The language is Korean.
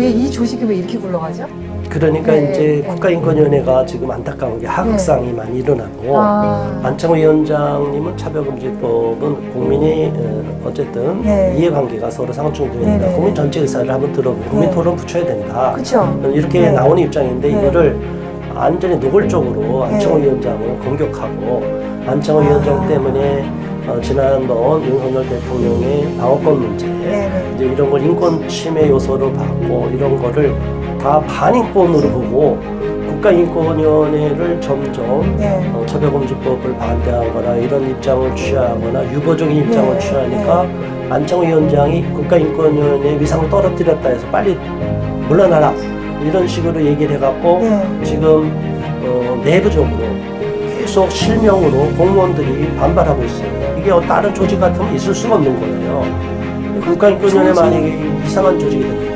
왜이 조직이 왜 이렇게 굴러가죠? 그러니까 네, 이제 네. 국가인권위원회가 지금 안타까운 게 하극상이 많이 일어나고 아. 안창호 위원장님은 차별금지법은 국민이 어, 어쨌든 네. 이해관계가 서로 상충되니까 네, 네, 국민 네. 전체 의사를 한번 들어보고 국민 네. 토론 붙여야 된다. 그렇죠. 이렇게 네. 나오는 입장인데 네. 이거를 완전히 노골적으로 안창호 네. 위원장을 공격하고 안창호 아. 위원장 때문에 어, 지난번 윤석열 대통령의 방어권 문제 네, 네. 이제 이런 걸 인권 침해 요소로 봤고 이런 거를 다 반인권으로 보고 국가인권위원회를 점점 네. 어, 차별금지법을 반대하거나 이런 입장을 취하거나 유보적인 입장을 네, 취하니까 안창호 위원장이 국가인권위원회 위상을 떨어뜨렸다 해서 빨리 물러나라 이런 식으로 얘기를 해갖고 네. 지금 어, 내부적으로 계속 실명으로 공무원들이 반발하고 있어요. 이게 다른 조직 같으면 있을 수가 없는 거예요. 국가인권위원회 조직. 만약에 이상한 조직이 된다.